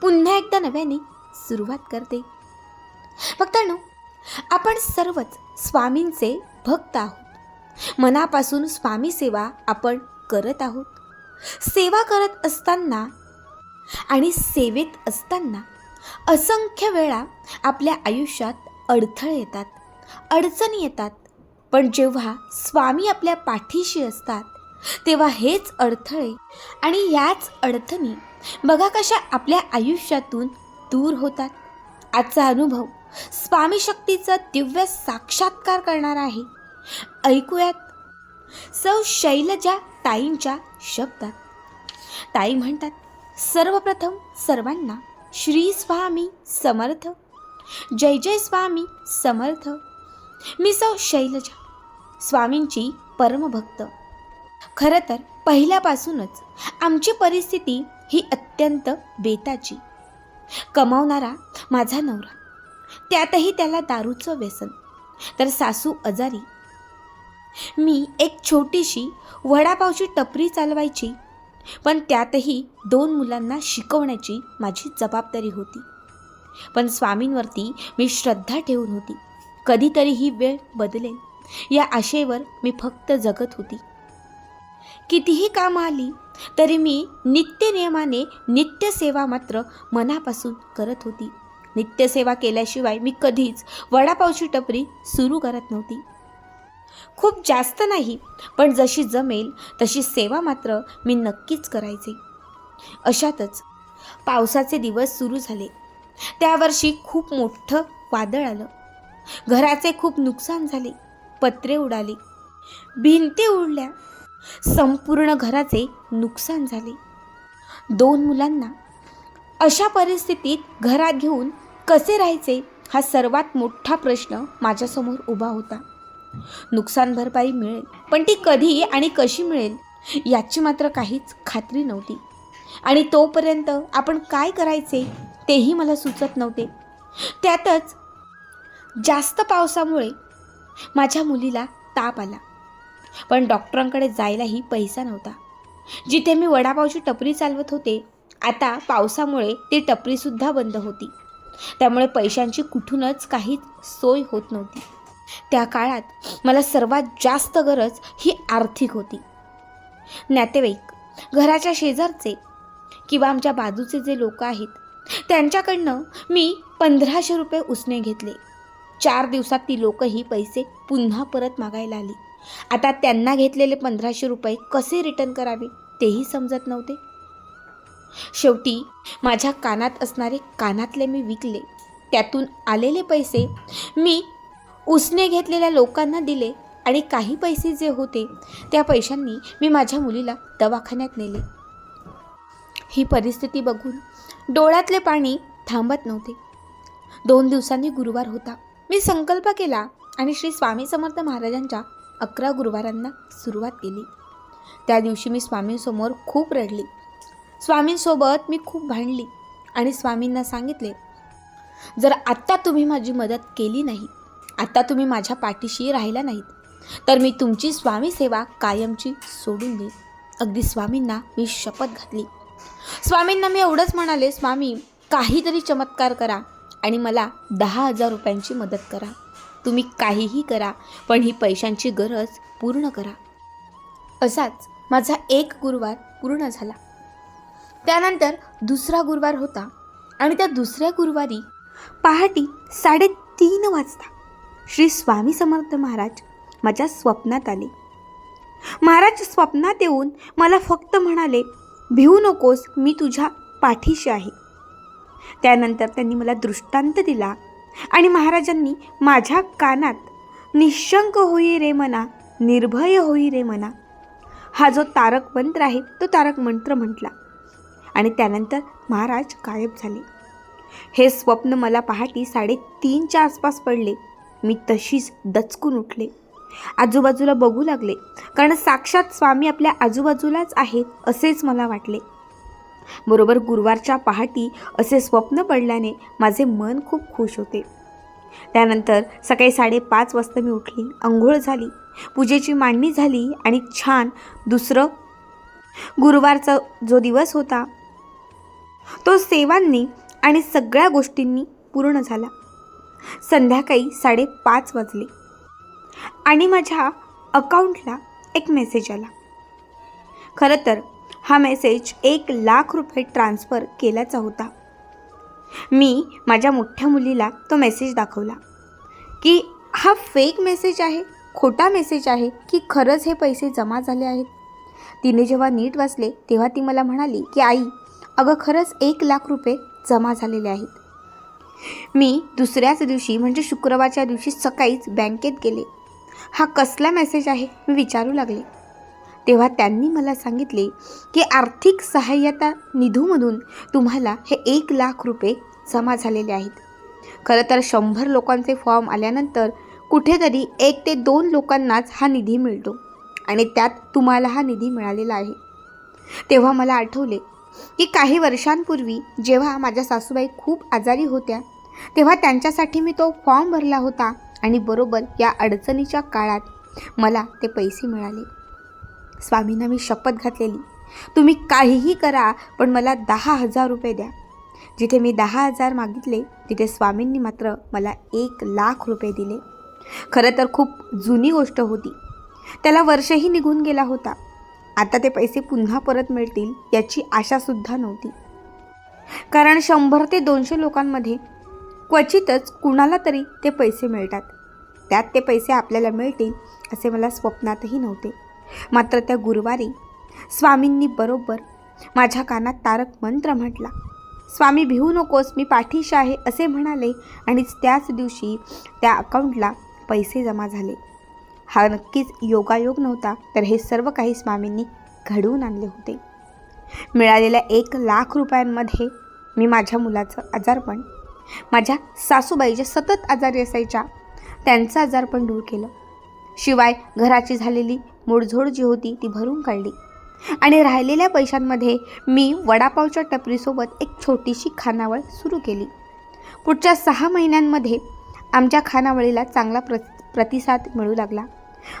पुन्हा एकदा नव्याने सुरुवात करते. भक्तांनो आपण सर्वच स्वामींचे भक्त आहोत. मनापासून स्वामी सेवा आपण करत आहोत. सेवा करत असताना आणि सेवेत असताना असंख्य वेळा आपल्या आयुष्यात अडथळे येतात अडचणी येतात. पण जेव्हा स्वामी आपल्या पाठीशी असतात तेव्हा हेच अडथळे आणि याच अडचणी बघा कशा आपल्या आयुष्यातून दूर होतात. आजचा अनुभव स्वामी शक्तीचा दिव्य साक्षात्कार करणार आहे. ऐकूयात. सौ शैलजा ताईंच्या शब्दात. ताई म्हणतात सर्वप्रथम सर्वांना श्री स्वामी समर्थ. जय जय स्वामी समर्थ. मी सौ शैलजा स्वामींची परमभक्त. खरं तर पहिल्यापासूनच आमची परिस्थिती ही अत्यंत बेताची. कमावणारा माझा नवरा. त्यातही त्याला दारूचं व्यसन. तर सासू आजारी. मी एक छोटीशी वडापावची टपरी चालवायची पण त्यातही दोन मुलांना शिकवण्याची माझी जबाबदारी होती. पण स्वामींवरती मी श्रद्धा ठेवून होती. कधीतरी ही वेळ बदलेल या आशेवर मी फक्त जगत होती. कितीही कामं आली तरी मी नित्यनियमाने नित्यसेवा मात्र मनापासून करत होती. नित्यसेवा केल्याशिवाय मी कधीच वडापावची टपरी सुरू करत नव्हती. खूप जास्त नाही पण जशी जमेल तशी सेवा मात्र मी नक्कीच करायचे. अशातच पावसाचे दिवस सुरू झाले. त्यावर्षी खूप मोठं वादळ आलं. घराचे खूप नुकसान झाले. पत्रे उडाले. भिंती उडल्या. संपूर्ण घराचे नुकसान झाले. दोन मुलांना अशा परिस्थितीत घरात घेऊन कसे राहायचे हा सर्वात मोठा प्रश्न माझ्यासमोर उभा होता. नुकसान भरपाई मिळेल पण ती कधी आणि कशी मिळेल याची मात्र काहीच खात्री नव्हती. आणि तोपर्यंत आपण काय करायचे तेही मला सुचत नव्हते. त्यातच जास्त पावसामुळे माझ्या मुलीला ताप आला. पण डॉक्टरांकडे जायलाही पैसा नव्हता. जिथे मी वडापावची टपरी चालवत होते आता पावसामुळे ती टपरीसुद्धा बंद होती. त्यामुळे पैशांची कुठूनच काहीच सोय होत नव्हती. त्या काळात मला सर्वात जास्त गरज ही आर्थिक होती. नातेवाईक घराच्या शेजारचे किंवा आमच्या बाजूचे जे लोक आहेत त्यांच्याकडनं मी पंधराशे रुपये उसने घेतले. चार दिवसात ती लोकही पैसे पुन्हा परत मागायला आली. आता त्यांना घेतलेले पंधराशे रुपये कसे रिटर्न करावे तेही समजत नव्हते. शेवटी माझ्या कानात असणारे कानातले मी विकले. त्यातून आलेले पैसे मी उसने घेतलेल्या लोकांना दिले आणि काही पैसे जे होते त्या पैशांनी मी माझ्या मुलीला दवाखान्यात नेले. ही परिस्थिती बघून डोळ्यातले पाणी थांबत नव्हते. दोन दिवसांनी गुरुवार होता. मी संकल्प केला आणि श्री स्वामी समर्थ महाराजांच्या अकरा गुरुवारांना सुरुवात केली. त्या दिवशी मी स्वामींसमोर खूप रडली. स्वामींसोबत मी खूप भांडली आणि स्वामींना सांगितले जर आत्ता तुम्ही माझी मदत केली नाही आत्ता तुम्ही माझ्या पाठीशी राहिला नाहीत तर मी तुमची स्वामी सेवा कायमची सोडून देईन. अगदी स्वामींना मी शपथ घातली. स्वामींना मी एवढंच म्हणाले स्वामी काहीतरी चमत्कार करा आणि मला दहा हजार रुपयांची मदत करा. तुम्ही काहीही करा पण ही पैशांची गरज पूर्ण करा. असाच माझा एक गुरुवार पूर्ण झाला. त्यानंतर दुसरा गुरुवार होता आणि त्या दुसऱ्या गुरुवारी पहाटे साडेतीन वाजता श्री स्वामी समर्थ महाराज माझ्या स्वप्नात आले. महाराज स्वप्नात येऊन मला फक्त म्हणाले भिवू नकोस मी तुझ्या पाठीशी आहे. त्यानंतर त्यांनी मला दृष्टांत दिला. आणि महाराजांनी माझ्या कानात निशंक होई रे मना निर्भय होई रे मना. हा जो तारक मंत्र आहे तो तारक मंत्र म्हटला. आणि त्यानंतर महाराज गायब झाले. हे स्वप्न मला पहाटे साडेतीनच्या आसपास पडले. मी तशीच दचकून उठले. आजूबाजूला बघू लागले. कारण साक्षात स्वामी आपल्या आजूबाजूलाच आहेत असेच मला वाटले. बरोबर गुरुवारच्या पहाटी असे स्वप्न पडल्याने माझे मन खूप खुश होते. त्यानंतर सकाळी साडेपाच वाजता मी उठली आंघोळ झाली पूजेची मांडणी झाली आणि छान दुसरं गुरुवारचा जो दिवस होता तो सेवांनी आणि सगळ्या गोष्टींनी पूर्ण झाला. संध्याकाळी साडेपाच वाजले आणि माझ्या अकाउंटला एक मेसेज आला. खरं तर हा मेसेज एक लाख रुपये ट्रान्स्फर केल्याचा होता. मी माझ्या मोठ्या मुलीला तो मेसेज दाखवला की हा फेक मेसेज आहे खोटा मेसेज आहे की खरंच हे पैसे जमा झाले आहेत? तिने जेव्हा नीट वाचले तेव्हा ती मला म्हणाली की आई अगं खरंच एक लाख रुपये जमा झालेले आहेत. मी दुसऱ्याच दिवशी म्हणजे शुक्रवारच्या दिवशी सकाळीच बँकेत गेले. हा कसला मेसेज आहे? मी विचारू लागले. तेव्हा त्यांनी मला सांगितले की आर्थिक सहाय्यता निधूमधून तुम्हाला हे एक लाख रुपये जमा झालेले आहेत. खरं तर शंभर लोकांचे फॉर्म आल्यानंतर कुठेतरी एक ते दोन लोकांनाच हा निधी मिळतो आणि त्यात तुम्हाला हा निधी मिळालेला आहे. तेव्हा मला आठवले की काही वर्षांपूर्वी जेव्हा माझ्या सासूबाई खूप आजारी होत्या तेव्हा त्यांच्यासाठी मी तो फॉर्म भरला होता आणि बरोबर या अडचणीच्या काळात मला ते पैसे मिळाले. स्वामींना मी शपथ घातलेली. तुम्ही काहीही करा पण मला दहा हजार रुपये द्या. जिथे मी दहा हजार मागितले तिथे स्वामींनी मात्र मला एक लाख रुपये दिले. खरं तर खूप जुनी गोष्ट होती. त्याला वर्षही निघून गेला होता. आता ते पैसे पुन्हा परत मिळतील याची आशासुद्धा नव्हती. कारण शंभर ते दोनशे लोकांमध्ये क्वचितच कुणाला तरी ते पैसे मिळतात. त्यात ते पैसे आपल्याला मिळतील असे मला स्वप्नातही नव्हते. मात्र त्या गुरुवारी स्वामींनी बरोबर माझ्या कानात तारक मंत्र म्हटला स्वामी भिवू नकोस मी पाठीशी आहे असे म्हणाले आणि त्याच दिवशी त्या अकाउंटला पैसे जमा झाले. हा नक्कीच योगायोग नव्हता तर हे सर्व काही स्वामींनी घडवून आणले होते. मिळालेल्या एक लाख रुपयांमध्ये मी माझ्या मुलाचं आजारपण माझ्या सासूबाई ज्या सतत आजारी असायच्या त्यांचं आजारपण दूर केलं. शिवाय घराची झालेली मोडझोड जी होती ती भरून काढली. आणि राहिलेल्या पैशांमध्ये मी वडापावच्या टपरीसोबत एक छोटीशी खानावळ सुरू केली. पुढच्या सहा महिन्यांमध्ये आमच्या खानावळीला चांगला प्र प्रतिसाद मिळू लागला.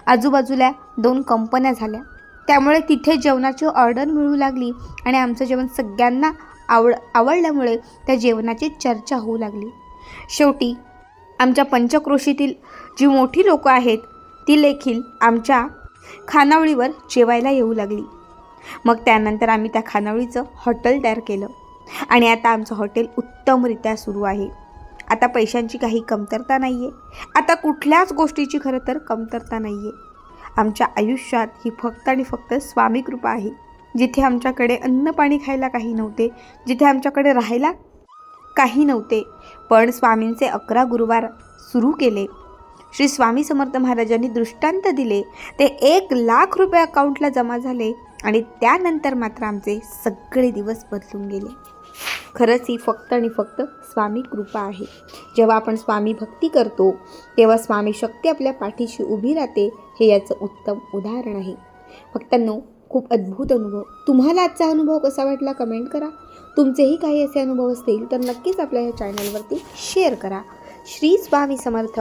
आजूबाजूला दोन कंपन्या झाल्या. त्यामुळे तिथे जेवणाची ऑर्डर मिळू लागली आणि आमचं जेवण सगळ्यांना आवड आवडल्यामुळे त्या जेवणाची चर्चा होऊ लागली. शेवटी आमच्या पंचक्रोशीतील जी मोठी लोकं आहेत ती देखील आमच्या खानावळीवर जेवायला येऊ लागली. मग त्यानंतर आम्ही त्या खानावळीचं हॉटेल तयार केलं आणि आता आमचं हॉटेल उत्तमरित्या सुरू आहे. आता पैशांची काही कमतरता नाही आहे आता कुठल्याच गोष्टीची खरं तर कमतरता नाही आहे आमच्या आयुष्यात ही फक्त आणि फक्त स्वामी कृपा आहे. जिथे आमच्याकडे अन्न पाणी खायला काही नव्हते जिथे आमच्याकडे राहायला काही नव्हते पण स्वामींचे अकरा गुरुवार सुरू केले. श्री स्वामी समर्थ महाराजांनी दृष्टांत दिले. ते एक लाख रुपये अकाउंटला जमा झाले आणि त्यानंतर मात्र आमचे सगळे दिवस बदलून गेले. खरंच ही फक्त आणि फक्त स्वामी कृपा आहे. जेव्हा आपण स्वामी भक्ती करतो तेव्हा स्वामी शक्ती आपल्या पाठीशी उभी राहते हे याचं उत्तम उदाहरण आहे. भक्तांनो खूप अद्भुत अनुभव. तुम्हाला आजचा अनुभव कसा वाटला कमेंट करा. तुमचेही काही असे अनुभव असतील तर नक्कीच आपल्या या चॅनलवरती शेअर करा. श्री स्वामी समर्थ